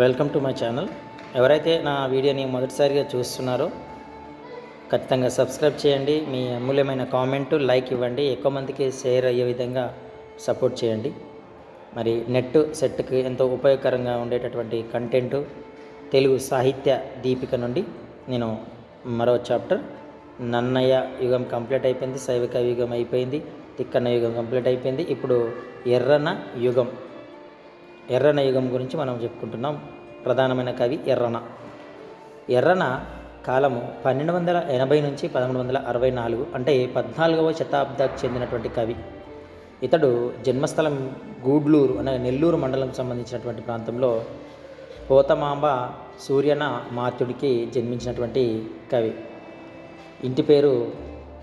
Welcome to my channel. ఎవరైతే నా వీడియోని మొదటిసారిగా చూస్తున్నారో ఖచ్చితంగా సబ్స్క్రైబ్ చేయండి. మీ అమూల్యమైన కామెంట్ లైక్ ఇవ్వండి. ఎక్కువ మందికి షేర్ అయ్యే విధంగా సపోర్ట్ చేయండి. మరి నెట్ సెట్కి ఎంతో ఉపయోగకరంగా ఉండేటటువంటి కంటెంట్ తెలుగు సాహిత్య దీపిక నుండి నేను మరో చాప్టర్ నన్నయ్య యుగం కంప్లీట్ అయిపోయింది శైవిక యుగం అయిపోయింది తిక్కన్న యుగం కంప్లీట్ అయిపోయింది. ఇప్పుడు ఎర్రన యుగం ఎర్రన యుగం గురించి మనం చెప్పుకుంటున్నాం. ప్రధానమైన కవి ఎర్రన. ఎర్రన కాలము పన్నెండు వందల ఎనభై నుంచి పదమూడు వందల అరవై నాలుగు అంటే పద్నాలుగవ శతాబ్దానికి చెందినటువంటి కవి. ఇతడు జన్మస్థలం గూడ్లూరు అనగా నెల్లూరు మండలం సంబంధించినటువంటి ప్రాంతంలో పోతమాంబ సూర్యన మాత్యుడికి జన్మించినటువంటి కవి. ఇంటి పేరు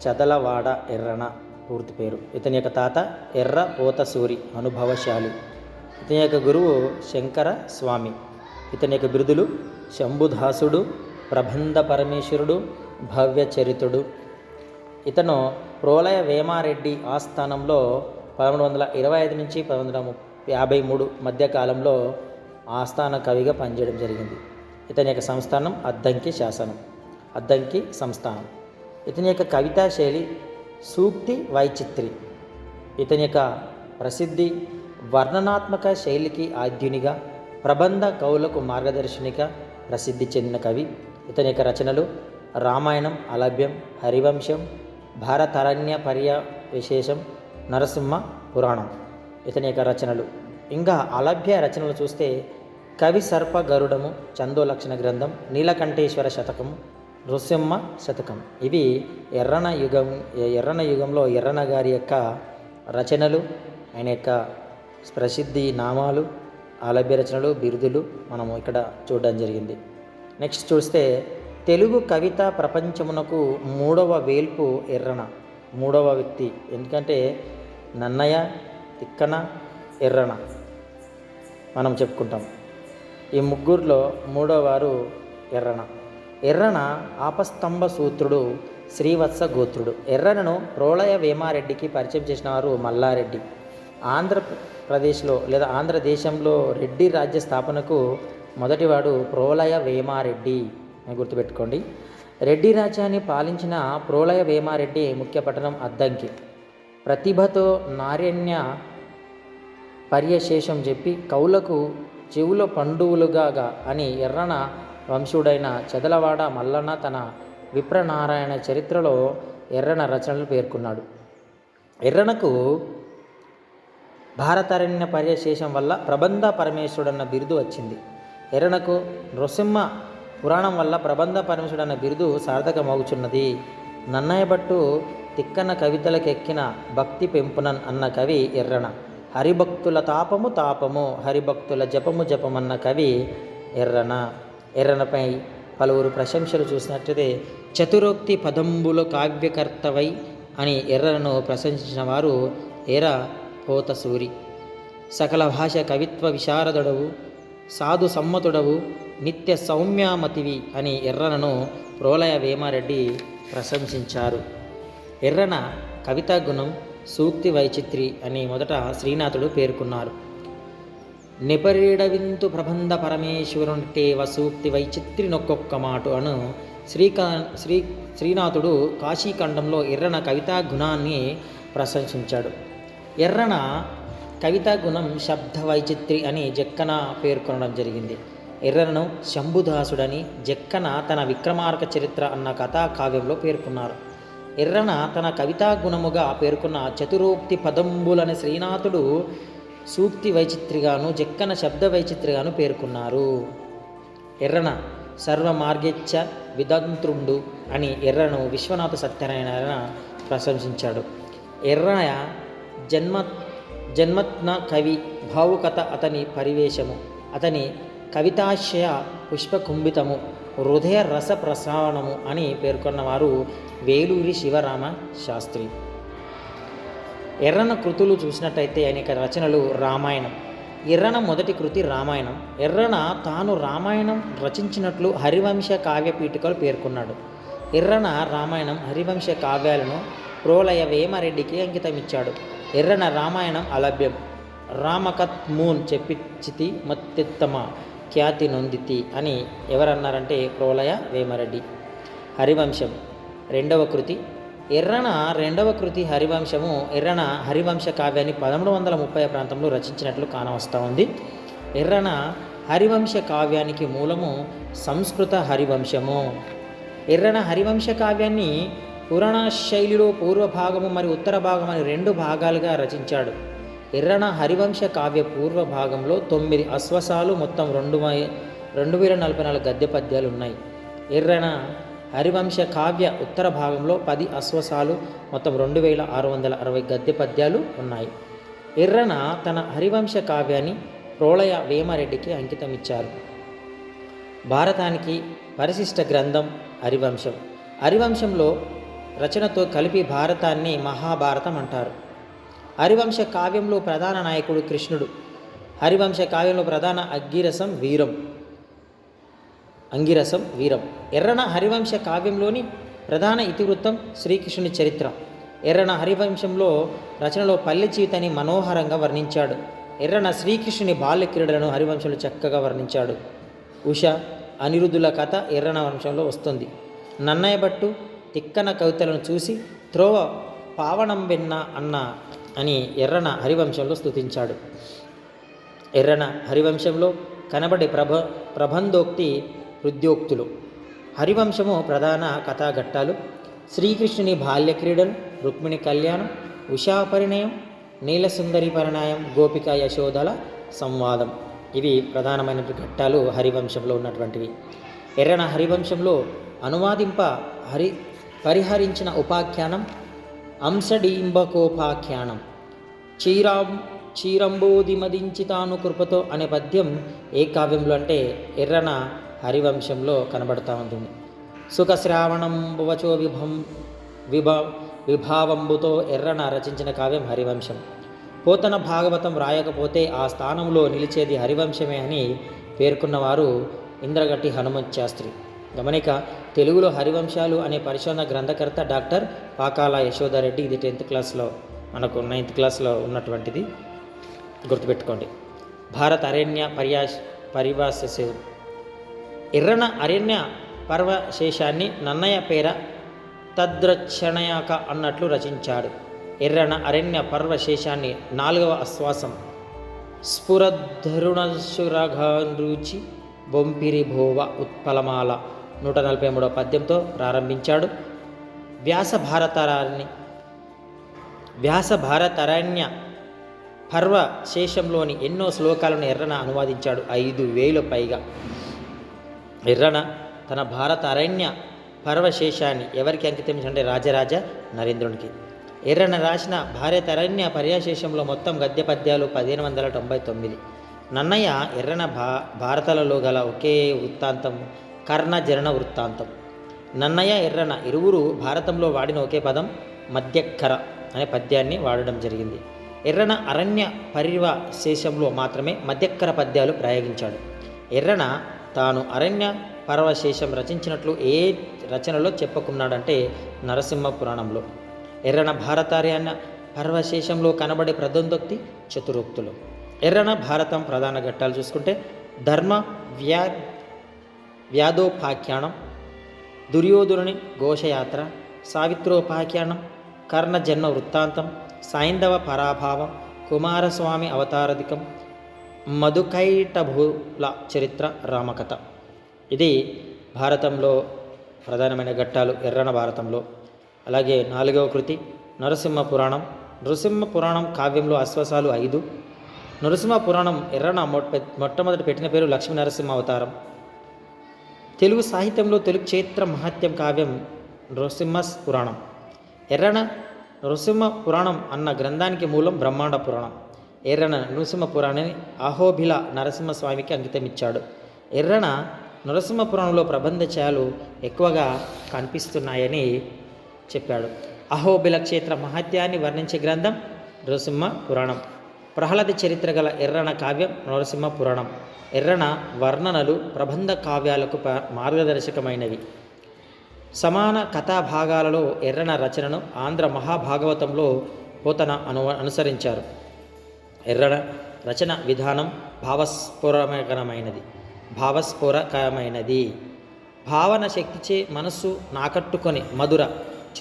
చదలవాడ ఎర్రన పూర్తి పేరు. ఇతని యొక్క తాత ఎర్ర పోత సూరి అనుభవశాలి. ఇతని యొక్క గురువు శంకర స్వామి. ఇతని యొక్క బిరుదులు శంభుదాసుడు ప్రబంధ పరమేశ్వరుడు భవ్యచరితుడు ఇతను ప్రోలయ వేమారెడ్డి ఆస్థానంలో పదమూడు వందల ఇరవై ఐదు నుంచి పదమూడు వందల ముప్పై యాభై మూడు మధ్య కాలంలో ఆస్థాన కవిగా పనిచేయడం జరిగింది. ఇతని యొక్క సంస్థానం అద్దంకి శాసనం. అద్దంకి సంస్థానం. ఇతని యొక్క కవితా శైలి సూక్తి వైచిత్రి. ఇతని యొక్క ప్రసిద్ధి వర్ణనాత్మక శైలికి ఆద్యునిగా ప్రబంధ కవులకు మార్గదర్శినిగా ప్రసిద్ధి చెందిన కవి ఇతని యొక్క రచనలు రామాయణం అలభ్యం హరివంశం భారతరణ్య పర్య విశేషం నరసింహ పురాణం ఇతని యొక్క రచనలు. ఇంకా అలభ్య రచనలు చూస్తే కవి సర్ప గరుడము చందోలక్షణ గ్రంథం నీలకంఠేశ్వర శతకం నృసింహ శతకం. ఇవి ఎర్రన యుగం ఎర్రన యుగంలో ఎర్రన గారి యొక్క రచనలు ఆయన యొక్క ప్రసిద్ధి నామాలు ఆలభ్య రచనలు బిరుదులు మనము ఇక్కడ చూడడం జరిగింది. నెక్స్ట్ చూస్తే తెలుగు కవిత ప్రపంచమునకు మూడవ వేల్పు ఎర్రన మూడవ వ్యక్తి. ఎందుకంటే నన్నయ్య తిక్కన ఎర్రన మనం చెప్పుకుంటాం. ఈ ముగ్గురులో మూడవ వారు ఎర్రన. ఎర్రన ఆపస్తంభ సూత్రుడు శ్రీవత్స గోత్రుడు. ఎర్రనను ప్రోళయ వేమారెడ్డికి పరిచయం చేసిన వారు మల్లారెడ్డి. ఆంధ్రప్రదేశ్లో లేదా ఆంధ్రదేశంలో రెడ్డి రాజ్య స్థాపనకు మొదటివాడు ప్రోలయ వేమారెడ్డి అని గుర్తుపెట్టుకోండి. రెడ్డి రాజ్యాన్ని పాలించిన ప్రోలయ వేమారెడ్డి ముఖ్య పట్టణం అద్దంకి. ప్రతిభతో నారణ్య పర్యశేషం చెప్పి కవులకు చెవుల పండువులుగా అని ఎర్రన వంశుడైన చెదలవాడ మల్లన్న తన విప్రనారాయణ చరిత్రలో ఎర్రన రచనలు పేర్కొన్నాడు. ఎర్రనకు భారతారణ్య పర్యశేషం వల్ల ప్రబంధ పరమేశ్వరుడు అన్న బిరుదు వచ్చింది. ఎర్రనకు నృసింహ పురాణం వల్ల ప్రబంధ పరమేశ్వరుడు అన్న బిరుదు సార్థకమవుచున్నది. నన్నయ్య భట్టు తిక్కన కవితలకెక్కిన భక్తి పెంపునన్ అన్న కవి ఎర్రన. హరిభక్తుల తాపము తాపము హరిభక్తుల జపము జపమన్న కవి ఎర్రన. ఎర్రనపై పలువురు ప్రశంసలు చూసినట్లయితే చతురోక్తి పదంబుల కావ్యకర్తవై అని ఎర్రను ప్రశంసించిన వారు ఎర్ర పోతసూరి సకల భాష కవిత్వ విశారదుడవు సాధు సమ్మతుడవు నిత్య సౌమ్యామతివి అని ఎర్రనను ప్రోలయ వేమారెడ్డి ప్రశంసించారు. ఎర్రన కవితా గుణం సూక్తి వైచిత్రి అని మొదట శ్రీనాథుడు పేర్కొన్నారు. నిపరీడవింతు ప్రబంధ పరమేశ్వరునిటేవ సూక్తి వైచిత్రి నొక్కొక్క మాట అను శ్రీకా శ్రీ శ్రీనాథుడు కాశీఖండంలో ఎర్రన కవితా గుణాన్ని ప్రశంసించాడు. ఎర్రన కవితా గుణం శబ్ద వైచిత్రి అని జక్కన పేర్కొనడం జరిగింది. ఎర్రనను శంభుదాసుడని జక్కన తన విక్రమార్క చరిత్ర అన్న కథా కావ్యంలో పేర్కొన్నారు. ఎర్రన తన కవితా గుణముగా పేర్కొన్న చతురోక్తి పదంబులని శ్రీనాథుడు సూక్తి వైచిత్రిగాను జక్కన శబ్ద వైచిత్రిగాను పేర్కొన్నారు. ఎర్రన సర్వమార్గెచ్చ విదంత్రుండు అని ఎర్రను విశ్వనాథ సత్యనారాయణ ప్రశంసించాడు. ఎర్రయ జన్మ జన్మత్న కవి భావుకత అతని పరివేశము అతని కవితాశయ పుష్పకుంభితము హృదయ రస ప్రసారణము అని పేర్కొన్నవారు వేలూరి శివరామ శాస్త్రి. ఎర్రన కృతులు చూసినట్టయితే అనేక రచనలు రామాయణం. ఎర్రన మొదటి కృతి రామాయణం. ఎర్రన తాను రామాయణం రచించినట్లు హరివంశ కావ్యపీఠికలు పేర్కొన్నాడు. ఎర్రన రామాయణం హరివంశ కావ్యాలను ప్రోలయ వేమారెడ్డికి అంకితమిచ్చాడు. ఎర్రన రామాయణం అలభ్యం. రామకత్ మూన్ చెప్పిచ్చితి మత్తెత్తమ ఖ్యాతి నొందితి అని ఎవరన్నారంటే ప్రోలయ వేమరెడ్డి. హరివంశం రెండవ కృతి. ఎర్రన రెండవ కృతి హరివంశము ఎర్రన హరివంశ కావ్యాన్ని పదమూడు వందల ముప్పై ప్రాంతంలో రచించినట్లు కానవస్తూ ఉంది. ఎర్రన హరివంశ కావ్యానికి మూలము సంస్కృత హరివంశము. ఎర్రన హరివంశ కావ్యాన్ని పురాణ శైలిలో పూర్వ భాగము మరియు ఉత్తర భాగం అని రెండు భాగాలుగా రచించాడు. ఎర్రన హరివంశ కావ్య పూర్వ భాగంలో తొమ్మిది అశ్వసాలు మొత్తం రెండు రెండు వేల నలభై నాలుగు గద్య పద్యాలు ఉన్నాయి. ఎర్రన హరివంశ కావ్య ఉత్తర భాగంలో పది అశ్వసాలు మొత్తం రెండు వేల ఆరు వందల అరవై గద్య పద్యాలు ఉన్నాయి. ఎర్రన తన హరివంశ కావ్యాన్ని ప్రోళయ వేమారెడ్డికి అంకితం ఇచ్చారు భారతానికి పరిశిష్ట గ్రంథం హరివంశం. హరివంశంలో రచనతో కలిపి భారతాన్ని మహాభారతం అంటారు. హరివంశ కావ్యంలో ప్రధాన నాయకుడు కృష్ణుడు. హరివంశ కావ్యంలో ప్రధాన అగ్గిరసం వీరం. అంగిరసం వీరం. ఎర్రన హరివంశ కావ్యంలోని ప్రధాన ఇతివృత్తం శ్రీకృష్ణుని చరిత్ర. ఎర్రన హరివంశంలో రచనలో పల్లె జీవితాన్ని మనోహరంగా వర్ణించాడు. ఎర్రన శ్రీకృష్ణుని బాల్య క్రీడలను హరివంశంలో చక్కగా వర్ణించాడు. ఉష అనిరుద్ధుల కథ ఎర్రన వంశంలో వస్తుంది. నన్నయ్య భట్టు తిక్కన కవితలను చూసి త్రోవ పావనం వెన్న అన్న అని ఎర్రన హరివంశంలో స్థుతించాడు ఎర్రన హరివంశంలో కనబడి ప్రభ ప్రబంధోక్తి హృద్యోక్తులు. హరివంశము ప్రధాన కథాఘట్టాలు. శ్రీకృష్ణుని బాల్య క్రీడలు రుక్మిణి కళ్యాణం ఉషా పరిణయం నీలసుందరి పరిణయం గోపిక యశోదల సంవాదం. ఇవి ప్రధానమైన ఘట్టాలు హరివంశంలో ఉన్నటువంటివి. ఎర్రన హరివంశంలో అనువాదింప హరి పరిహరించిన ఉపాఖ్యానం అంశడీంబకోపాఖ్యానం. చీరాం చీరంబోదిమదించితాను కృపతో అనే పద్యం ఏ కావ్యంలో అంటే ఎర్రన హరివంశంలో కనబడతా ఉంటుంది. సుఖశ్రావణం భువచో విభం విభ విభావంబుతో ఎర్రన రచించిన కావ్యం హరివంశం. పోతన భాగవతం రాయకపోతే ఆ స్థానంలో నిలిచేది హరివంశమే అని పేర్కొన్నవారు ఇంద్రగట్టి హనుమంత్ శాస్త్రి. గమనిక తెలుగులో హరివంశాలు అనే పరిశోధన గ్రంథకర్త డాక్టర్ పాకాల యశోదారెడ్డి. ఇది టెన్త్ క్లాస్లో మనకు నైన్త్ క్లాస్లో ఉన్నటువంటిది. గుర్తుపెట్టుకోండి. భారత అరణ్య పర్యాస్ పరివాస ఎర్రన అరణ్య పర్వశేషాన్ని నన్నయ్య పేర తద్రక్షణయాక అన్నట్లు రచించాడు. ఎర్రన అరణ్య పర్వశేషాన్ని నాలుగవ ఆశ్వాసం స్ఫురధరుణశురఘానృచి బొంపిరి భోవ ఉత్పలమాల. నూట నలభై మూడవ పద్యంతో ప్రారంభించాడు. వ్యాస భారతరాన్ని వ్యాస భారతరణ్య పర్వ శేషంలోని ఎన్నో శ్లోకాలను ఎర్రన అనువాదించాడు. ఐదు వేలు పైగా. ఎర్రన తన భారత అరణ్య పర్వశేషాన్ని ఎవరికి అంకితం అంటే రాజరాజ నరేంద్రునికి. ఎర్రన రాసిన భారత అరణ్య పర్యాశేషంలో మొత్తం గద్య పద్యాలు పదిహేను వందల తొంభై తొమ్మిది. నన్నయ్య ఎర్రన భా భారతలలో గల ఒకే వృత్తాంతం కర్ణ వృత్తాంతం. నన్నయ్య ఎర్రన ఇరువురు భారతంలో వాడిన ఒకే పదం మధ్యక్కర అనే పద్యాన్ని వాడడం జరిగింది. ఎర్రన అరణ్య పరివశేషంలో మాత్రమే మధ్యక్కర పద్యాలు ప్రయోగించాడు. ఎర్రన తాను అరణ్య పర్వశేషం రచించినట్లు ఏ రచనలో చెప్పుకున్నాడంటే నరసింహ పురాణంలో. ఎర్రన భారతార్యాన్న పర్వశేషంలో కనబడే ప్రదంతోక్తి చతురోక్తులు. ఎర్రన భారతం ప్రధాన ఘట్టాలు చూసుకుంటే ధర్మ వ్యా వ్యాధోపాఖ్యానం దుర్యోధనుని ఘోషయాత్ర సావిత్రోపాఖ్యానం కర్ణ జన్మ వృత్తాంతం సైంధవ పరాభావం కుమారస్వామి అవతారధికం మధుకైటభూల చరిత్ర రామకథ ఇది భారతంలో ప్రధానమైన ఘట్టాలు ఎర్రన భారతంలో అలాగే నాలుగవ కృతి నరసింహ పురాణం నరసింహ పురాణం కావ్యంలో అశ్వసాలు ఐదు నరసింహ పురాణం ఎర్రన మొట్ట మొట్టమొదటి పెట్టిన పేరు లక్ష్మీ నరసింహ అవతారం తెలుగు సాహిత్యంలో తెలుగు క్షేత్ర మహత్యం కావ్యం నృసింహస్ పురాణం. ఎర్రన నృసింహ పురాణం అన్న గ్రంథానికి మూలం బ్రహ్మాండ పురాణం. ఎర్రన నృసింహ పురాణాన్ని అహోభిల నరసింహస్వామికి అంకితమిచ్చాడు. ఎర్రన నరసింహ పురాణంలో ప్రబంధచాలు ఎక్కువగా కనిపిస్తున్నాయని చెప్పాడు. అహోబిల క్షేత్ర మహత్యాన్ని వర్ణించే గ్రంథం నృసింహ పురాణం. ప్రహ్లాద చరిత్ర గల ఎర్రన కావ్యం నరసింహ పురాణం. ఎర్రన వర్ణనలు ప్రబంధ కావ్యాలకు ప- మార్గదర్శకమైనవి. సమాన కథా భాగాలలో ఎర్రన రచనను ఆంధ్ర మహాభాగవతంలో పోతన అను అనుసరించారు. ఎర్రన రచన విధానం భావస్ఫురకరమైనది. భావస్ఫోరకమైనది భావన శక్తిచే మనస్సు నాకట్టుకొని మధుర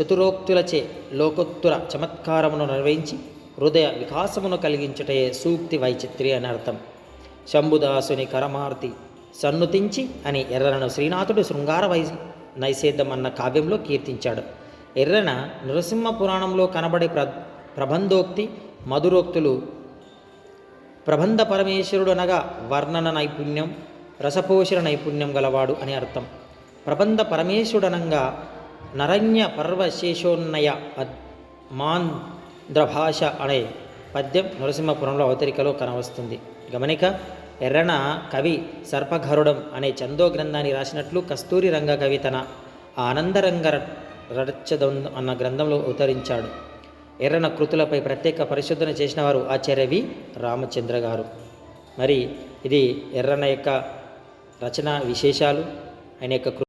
చతురోక్తులచే లోకోత్తుర చమత్కారమును నిర్వహించి హృదయ వికాసమును కలిగించుటే సూక్తి వైచిత్రి అని అర్థం. శంభుదాసుని కరమార్తి సన్నుతించి అని ఎర్రలను శ్రీనాథుడు శృంగార వై నైషేధం అన్న కావ్యంలో కీర్తించాడు. ఎర్రన నరసింహ పురాణంలో కనబడే ప్ర ప్రబంధోక్తి మధురోక్తులు ప్రబంధ పరమేశ్వరుడు అనగా వర్ణన నైపుణ్యం రసపోషణ నైపుణ్యం గలవాడు అని అర్థం. ప్రబంధ పరమేశ్వరుడనంగా నరణ్య పర్వశేషోన్నయ మాన్ ద్రభాష అనే పద్యం నరసింహపురంలో అవతరికలో కనవస్తుంది. గమనిక ఎర్రన కవి సర్పఘరుడం అనే చందో గ్రంథాన్ని రాసినట్లు కస్తూరి రంగ కవి తన ఆనందరంగ రచదం అన్న గ్రంథంలో అవతరించాడు ఎర్రన కృతులపై ప్రత్యేక పరిశోధన చేసిన వారు ఆచార్య వి. రామచంద్ర గారు. మరి ఇది ఎర్రన యొక్క రచన విశేషాలు ఆయన యొక్క కృ-